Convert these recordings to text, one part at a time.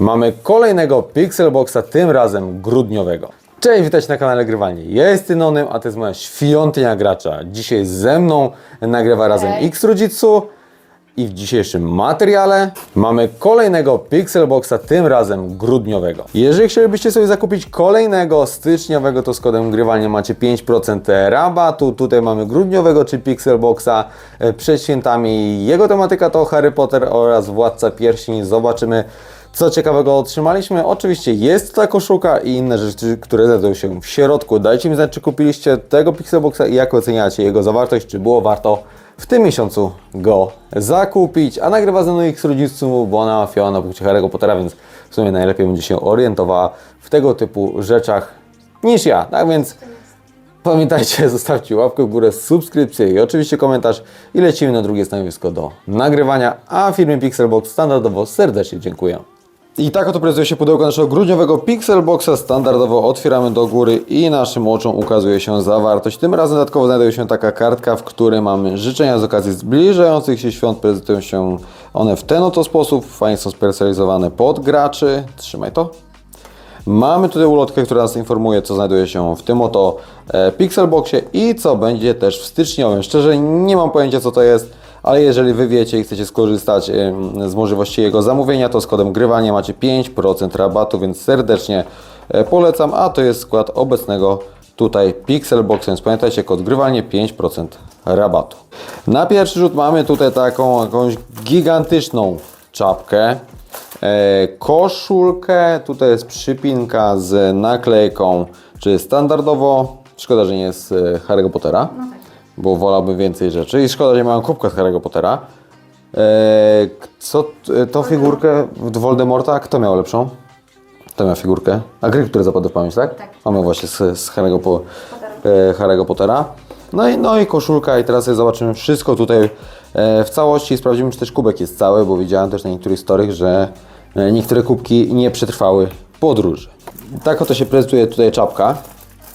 Mamy kolejnego Pixelboxa, tym razem grudniowego. Cześć, witajcie na kanale Grywalnie. Ja jestem Nonym, a to jest moja świątynia gracza. Dzisiaj ze mną nagrywa razem Hej. X Rodzicu i w dzisiejszym materiale mamy kolejnego Pixelboxa, tym razem grudniowego. Jeżeli chcielibyście sobie zakupić kolejnego styczniowego, to z kodem Grywalnie macie 5% rabatu. Tutaj mamy grudniowego czy Pixelboxa e, przed świętami. Jego tematyka to Harry Potter oraz Władca Pierścieni. Zobaczymy co ciekawego otrzymaliśmy. Oczywiście jest ta koszulka i inne rzeczy, które znajdują się w środku. Dajcie mi znać, czy kupiliście tego Pixelboxa i jak oceniacie jego zawartość, czy było warto w tym miesiącu go zakupić. A nagrywa ze mną X rodziców, bo ona fiała na punkcie Harry'ego Pottera, więc w sumie najlepiej będzie się orientowała w tego typu rzeczach niż ja. Tak więc Pamiętajcie, zostawcie łapkę w górę, subskrypcję i oczywiście komentarz i lecimy na drugie stanowisko do nagrywania, a firmie Pixelbox standardowo serdecznie dziękuję. I tak oto prezentuje się pudełko naszego grudniowego Pixelboxa. Standardowo otwieramy do góry i naszym oczom ukazuje się zawartość. Tym razem dodatkowo znajduje się taka kartka, w której mamy życzenia z okazji zbliżających się świąt. Prezentują się one w ten oto sposób. Fajnie są spersonalizowane pod graczy. Trzymaj to. Mamy tutaj ulotkę, która nas informuje, co znajduje się w tym oto e, Pixelboxie i co będzie też w styczniowym. Szczerze nie mam pojęcia, co to jest, ale jeżeli Wy wiecie i chcecie skorzystać z możliwości jego zamówienia, to z kodem grywania macie 5% rabatu, więc serdecznie e, polecam, a to jest skład obecnego tutaj Pixelbox, więc pamiętajcie, kod grywanie 5% rabatu. Na pierwszy rzut mamy tutaj taką jakąś gigantyczną czapkę. E, koszulkę, tutaj jest przypinka z naklejką, czy standardowo, szkoda, że nie jest Harry'ego Pottera, bo wolałbym więcej rzeczy i szkoda, że nie mam kubka z Harry'ego Pottera. E, co, t- tą figurkę Voldemorta, kto miał lepszą? Kto miał figurkę? A gry, które zapadły w pamięć, tak? Tak. Mamy właśnie z, z Harry'ego, po, e, Harry'ego Pottera. No i, no i koszulka i teraz zobaczymy wszystko tutaj e, w całości. Sprawdzimy, czy też kubek jest cały, bo widziałem też na niektórych storych, że e, niektóre kubki nie przetrwały podróży. Tak oto się prezentuje tutaj czapka.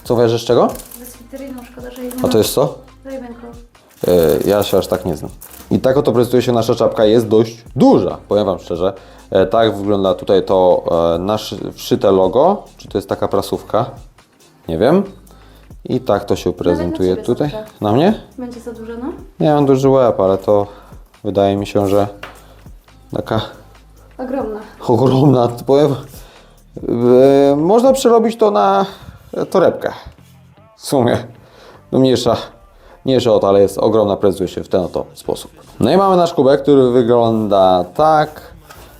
Co kojarzysz z czego? Ze switeryną, szkoda, że jej nie A to jest co? E, Ja się aż tak nie znam. I tak oto prezentuje się nasza czapka, jest dość duża, powiem Wam szczerze. E, Tak wygląda tutaj to e, nasze wszyte logo, czy to jest taka prasówka, nie wiem. I tak to się prezentuje ciebie tutaj. Na mnie? Będzie za dużo, no? Nie mam duży łeb, ale to wydaje mi się, że taka Ogromna. ogromna, powiem. Można przerobić to na torebkę. W sumie. No mniejsza, mniejsza o to, ale jest ogromna, prezentuje się w ten oto sposób. No i mamy nasz kubek, który wygląda tak.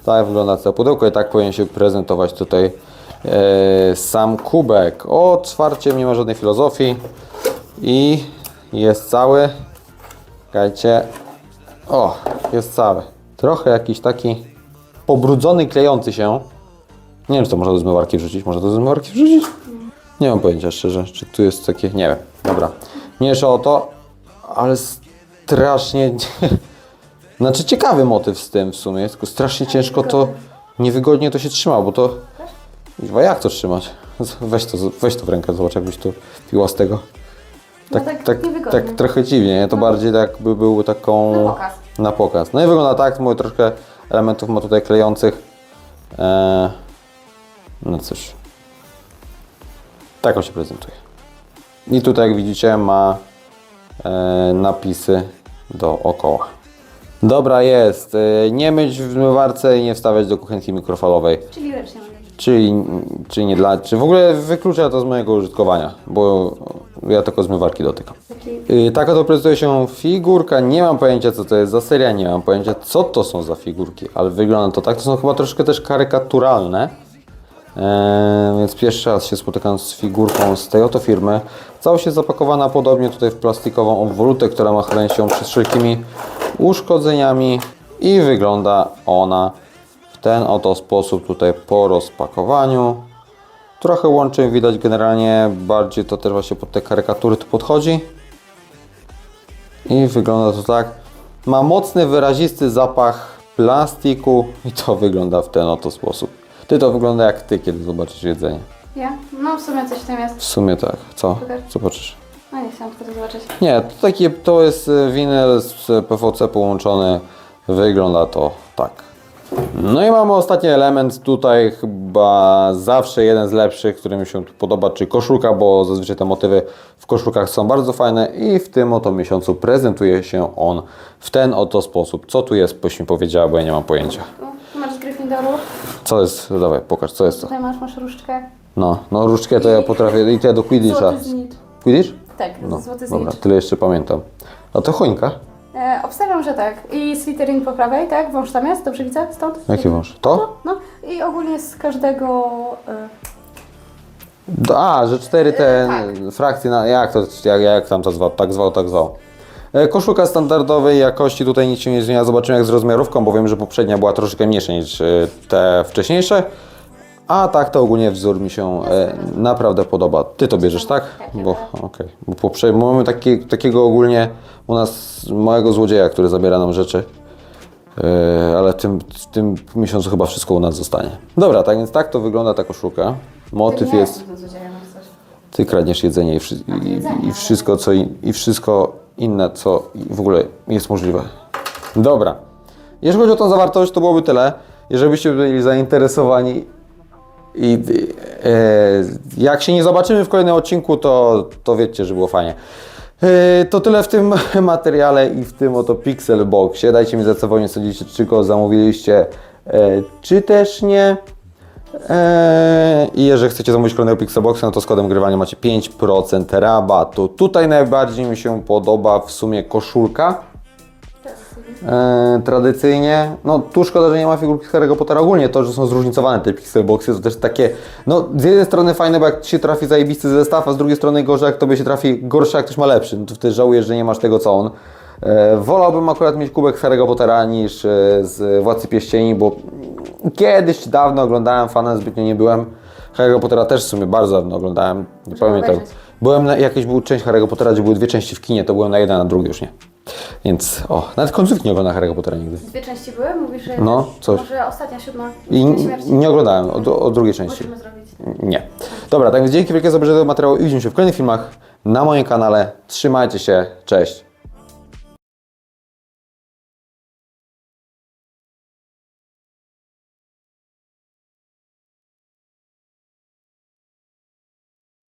Tak wygląda to pudełko i tak powinien się prezentować tutaj e, sam kubek. Otwarciem nie ma żadnej filozofii i jest cały. Czekajcie. O, jest cały. Trochę jakiś taki pobrudzony, klejący się. Nie wiem, czy to można do zmywarki wrzucić. Można do zmywarki wrzucić? Nie mam pojęcia szczerze, czy tu jest takie. Nie wiem. Dobra. Mniejsza o to, ale strasznie. Znaczy ciekawy motyw z tym w sumie, tylko strasznie ciężko to. Niewygodnie to się trzyma, bo to. Kurwa, Jak to trzymać? Weź to, weź to w rękę, zobacz, jakbyś to piła z tego. No Tak, tak tak, niewygodnie. tak trochę dziwnie, nie? To bardziej tak by był taką... Na pokaz. Na pokaz. No i wygląda tak, mówię, troszkę elementów ma tutaj klejących. Eee, no cóż. Tak on się prezentuje. I tutaj, jak widzicie, ma napisy dookoła. Dobra jest. E, nie myć w zmywarce i nie wstawiać do kuchenki mikrofalowej. Czyli ręcznie. Czyli, czyli nie dla. Czy w ogóle wyklucza to z mojego użytkowania, bo ja tylko zmywarki dotykam. Yy, taka to prezentuje się figurka. Nie mam pojęcia, co to jest za seria, nie mam pojęcia, co to są za figurki, ale wygląda to tak. To są chyba troszkę też karykaturalne. Eee, więc pierwszy raz się spotykam z figurką z tej oto firmy. Całość jest zapakowana podobnie tutaj w plastikową obwolutę, która ma chronić się przed wszelkimi uszkodzeniami i wygląda ona w ten oto sposób tutaj po rozpakowaniu. Trochę łączy widać generalnie, bardziej to też właśnie pod te karykatury to podchodzi. I wygląda to tak. Ma mocny, wyrazisty zapach plastiku i to wygląda w ten oto sposób. Ty to wygląda jak ty, kiedy zobaczysz jedzenie. Ja? No w sumie coś w tym jest. W sumie tak. Co? Pokaż. Zobaczysz. No nie chciałam tylko to zobaczyć. Nie, to, takie, to jest e, winyl z PVC połączony. Wygląda to tak. No i mamy ostatni element, tutaj chyba zawsze jeden z lepszych, który mi się tu podoba, czy koszulka, bo zazwyczaj te motywy w koszulkach są bardzo fajne i w tym oto miesiącu prezentuje się on w ten oto sposób. Co tu jest, byś mi powiedziała, bo ja nie mam pojęcia. Tu masz z Gryffindoru, Co jest, dawaj, pokaż, co jest to. tutaj masz, masz różdżkę. No, no różdżkę to ja potrafię, i te do Quidditcha. Złoty. Quidditch? Tak, No, złoty dobra, znit. tyle jeszcze pamiętam. A to choinka? E, obstawiam, że tak. I Slytherin po prawej, tak? Wąż tam jest, dobrze widzę? Stąd? Jaki wąż? To? No, i ogólnie z każdego... E, A, że cztery te tak. frakcje, na, jak, to, jak, jak tam to zwał, tak zwał, tak zwał. E, Koszulka standardowej jakości, tutaj nic się nie zmienia, zobaczymy jak z rozmiarówką, bo wiem, że poprzednia była troszkę mniejsza niż e, te wcześniejsze. A tak to ogólnie wzór mi się e, naprawdę podoba. Ty to bierzesz, tak? Tak, Bo, okej. Bo poprze- mamy taki, takiego ogólnie u nas małego złodzieja, który zabiera nam rzeczy. Ale tym, w tym miesiącu chyba wszystko u nas zostanie. Dobra, tak więc tak to wygląda ta koszulka. Motyw jest... Ty kradniesz jedzenie i, wszy- i, i wszystko, co in, i wszystko inne, co w ogóle jest możliwe. Dobra. Jeżeli chodzi o tą zawartość, to byłoby tyle. Jeżeli byście byli zainteresowani i e, jak się nie zobaczymy w kolejnym odcinku, to, to wiecie, że było fajnie. E, to tyle w tym materiale i w tym oto Pixel Boxie. Dajcie mi znać, co czy go zamówiliście, e, czy też nie. Eee, I jeżeli chcecie zamówić kolejnego Pixelboxa, no to z kodem grywania macie 5% rabatu. Tutaj najbardziej mi się podoba w sumie koszulka. Eee, tradycyjnie, no tu szkoda, że nie ma figurki Harry'ego Pottera ogólnie, to, że są zróżnicowane te Pixelboxy, to też takie, no z jednej strony fajne, bo jak się trafi zajebisty zestaw, a z drugiej strony gorzej, jak Tobie się trafi gorszy, jak ktoś ma lepszy, no to wtedy żałujesz, że nie masz tego, co on. Eee, wolałbym akurat mieć kubek Harry'ego Pottera niż e, z Władcy Pierścieni, bo kiedyś dawno oglądałem, fanem zbytnio nie byłem. Harry'ego Pottera też w sumie bardzo dawno oglądałem, nie pamiętam. obejrzeć. Byłem na, jakieś był część Harry'ego Pottera, gdzie były dwie części w kinie, to byłem na jeden, a na drugi już nie. Więc, o, nawet końcówki nie oglądałem Harry'ego Pottera nigdy. Dwie części były? Mówisz, że No, coś. Może ostatnia, siódma. I Dzień n- śmierci. nie oglądałem od, od drugiej części. Zrobić. Nie. Dobra, tak więc dzięki wielkie za obejrzenie tego materiału i widzimy się w kolejnych filmach na moim kanale. Trzymajcie się, cześć.